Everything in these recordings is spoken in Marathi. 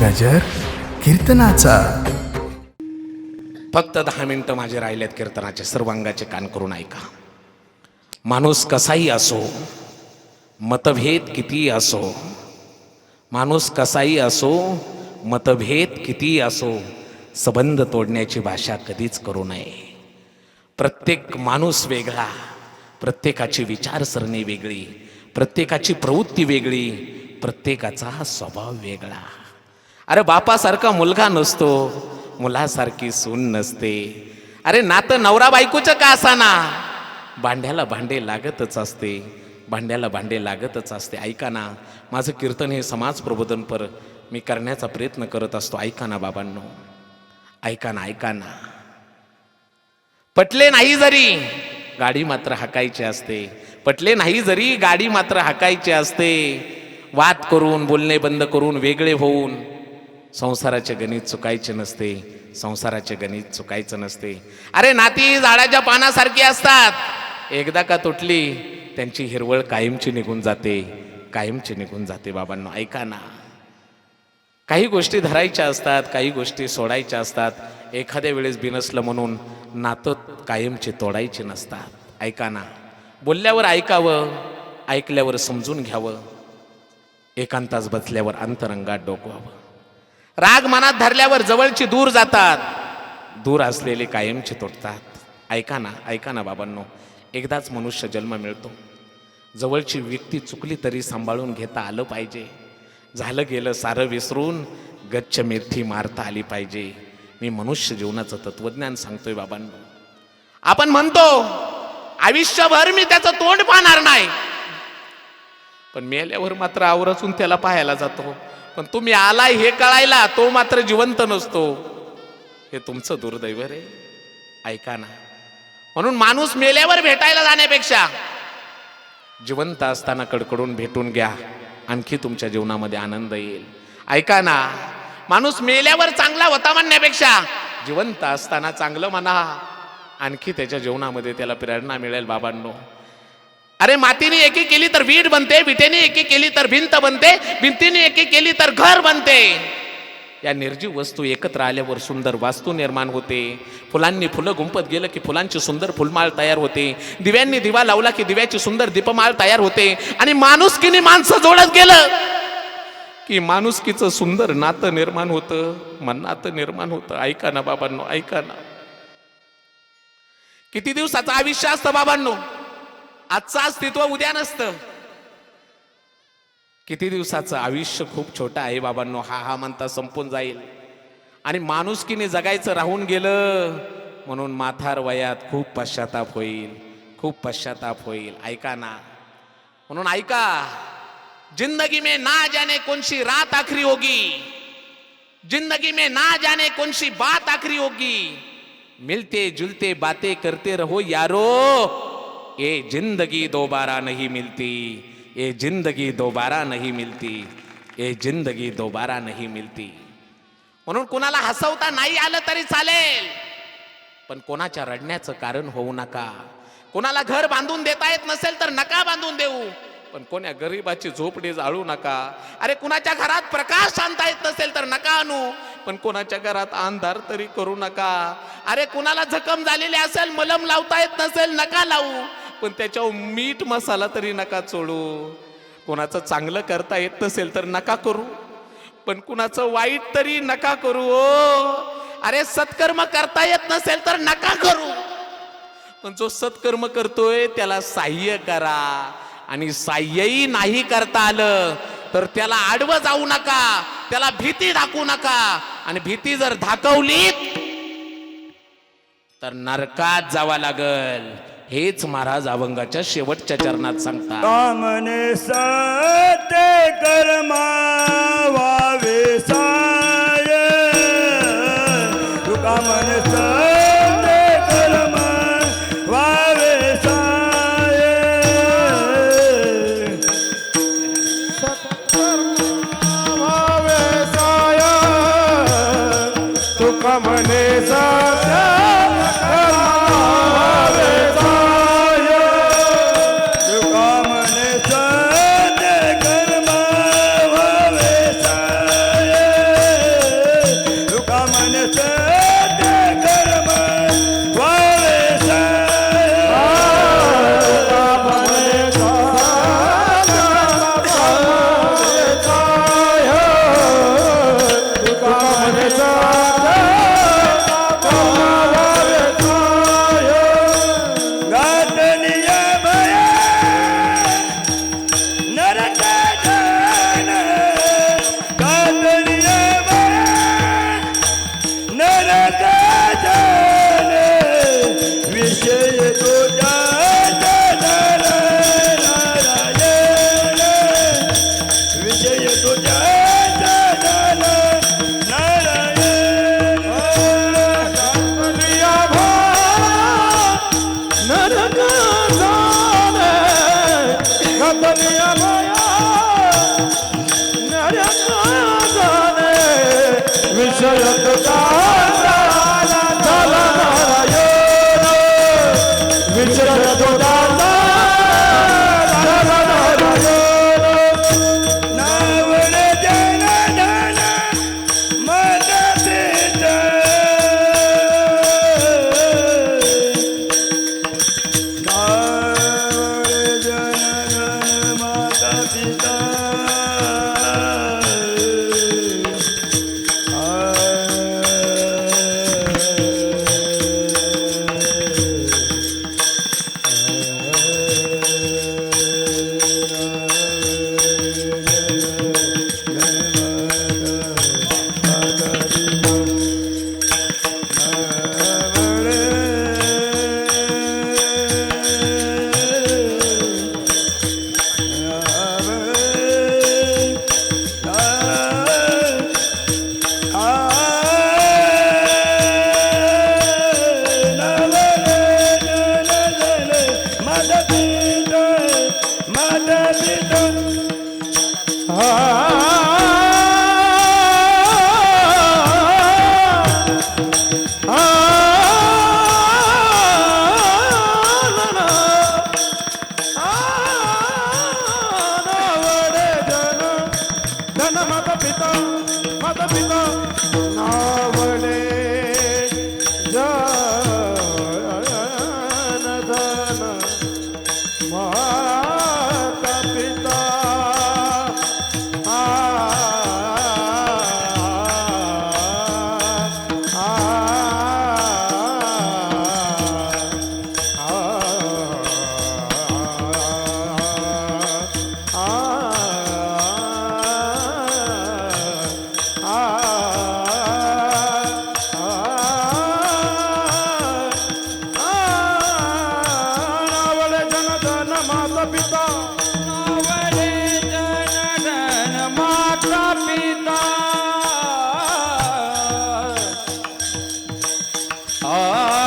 गजर कीर्तनाचा. फक्त दहा मिनटं माझे राहिलेत कीर्तनाचे सर्वांगाचे कान करून ऐका. माणूस कसाही असो मतभेद किती असो माणूस कसाही असो मतभेद किती असो संबंध तोडण्याची भाषा कधीच करू नये. प्रत्येक माणूस वेगळा प्रत्येकाची विचारसरणी वेगळी प्रत्येकाची प्रवृत्ती वेगळी प्रत्येकाचा स्वभाव वेगळा. अरे बापासारखा मुलगा नसतो. मुलासारखी सून नसते. अरे नातं नवरा बायकोचं का असाना? भांड्याला भांडे लागतच असते. भांड्याला भांडे लागतच असते. ऐका ना माझं कीर्तन हे समाज प्रबोधनपर मी करण्याचा प्रयत्न करत असतो. ऐका ना बाबांनो. ऐका ना ऐका ना. पटले नाही जरी गाडी मात्र हाकायची असते. पटले नाही जरी गाडी मात्र हाकायची असते. वाद करून बोलणे बंद करून वेगळे होऊन संसाराचे गणित चुकायचे नसते संसाराचे गणित चुकायचं नसते. अरे नाती झाडाच्या पानासारखी असतात. एकदा का तुटली त्यांची हिरवळ कायमची निघून जाते कायमची निघून जाते बाबांनो ऐका ना. काही गोष्टी धरायच्या असतात काही गोष्टी सोडायच्या असतात. एखाद्या वेळेस बिनसलं म्हणून नातं कायमचे तोडायचे नसतात. ऐका ना. बोलल्यावर ऐकावं ऐकल्यावर समजून घ्यावं. एकांतास बसल्यावर अंतरंगात डोकवावं. राग मनात धरल्यावर जवळची दूर जातात. दूर असलेले कायमचे तुटतात ऐका ना ऐका ना बाबांनो एकदाच मनुष्य जन्म मिळतो. जवळची व्यक्ती चुकली तरी सांभाळून घेता आलं पाहिजे. झालं गेलं सारं विसरून गच्च मेथी मारता आली पाहिजे. मी मनुष्य जीवनाचं तत्वज्ञान सांगतोय बाबांनो. आपण म्हणतो आयुष्यभर मी त्याचं तोंड पाहणार नाही. पण मेल्यावर मात्र आवरचून त्याला पाहायला जातो. पण तुम्ही आलाय हे कळायला तो मात्र जिवंत नसतो. हे तुमचं दुर्दैव रे. ऐका ना. म्हणून माणूस मेल्यावर भेटायला जाण्यापेक्षा जिवंत असताना कडकडून भेटून घ्या. आणखी तुमच्या जीवनामध्ये आनंद येईल. ऐका ना. माणूस मेल्यावर चांगला होता म्हणण्यापेक्षा जिवंत असताना चांगलं म्हणा. आणखी त्याच्या जीवनामध्ये त्याला प्रेरणा मिळेल बाबांनो. अरे मातीने एकी केली तर वीट बनते विटेने एकी केली तर भिंत बनते भिंतीने एकी केली तर घर बनते. या निर्जीव वस्तू एकत्र आल्यावर सुंदर वास्तू निर्माण होते. फुलांनी फुलं गुंपत गेलं की फुलांची सुंदर फुलमाळ तयार होते. दिव्यांनी दिवा लावला की दिव्याची सुंदर दीपमाळ तयार होते. आणि माणुसकीने माणसं जोडत गेलं की माणुसकीचं सुंदर नातं निर्माण होतं. मन नातं निर्माण होतं. ऐका ना बाबांनो ऐका ना. किती दिवसाचं आयुष्य असतं बाबांनो? आजचं अस्तित्व उद्या नसतं. किती दिवसाचं आयुष्य खूप छोटं आहे बाबांनो. हा हा म्हणता संपून जाईल. आणि माणुसकीने जगायचं राहून गेलं म्हणून माथार वयात खूप पश्चाताप होईल. खूप पश्चाताप होईल. ऐका ना. म्हणून ऐका जिंदगी में ना जाने कोणशी रात आखरी होगी. जिंदगी में ना जाने कोणशी बात आखरी होगी. मिलते जुलते बातें करते रहो यारो. ये जिंदगी दोबारा नहीं मिलती ये जिंदगी दोबारा नहीं मिलती ये जिंदगी दोबारा नहीं मिलती। म्हणून कुणाला हसवता नाही आलं तरी चालेल पण कोणाच्या रडण्याचं कारण होऊ नका. कोणाला घर बांधून देता येत नसेल तर नका बांधून देऊ पण कोण्या गरीबाची झोपडी जाळू नका. अरे कुणाच्या घरात प्रकाश आणता येत नसेल तर नका आणू पण कोणाच्या घरात अंधार तरी करू नका. अरे कुणाला जखम झालेली असेल मलम लावता येत नसेल नका लावू पण त्याच्यावर मीठ मसाला तरी नका चोळू. कोणाचं चांगलं करता येत नसेल तर नका करू. पण कुणाचं वाईट तरी नका करू ओ अरे सत्कर्म करता येत नसेल तर नका करू. पण जो सत्कर्म करतोय त्याला साह्य करा. आणि साह्यही नाही करता आलं तर त्याला आडवं जाऊ नका. त्याला भीती दाखवू नका. आणि भीती जर दाखवली तर नरकात जावा लागल. हेच महाराज अभंगाच्या शेवटच्या चरणात सांगतात. कामने सते कर्मा वावे साय. तुका मन सते कर्मा वावे साय. तुका म्हणे सत्य कर्मावे tirando toda 啊。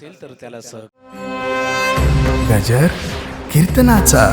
असेल तर त्याला सह गजर कीर्तनाचा.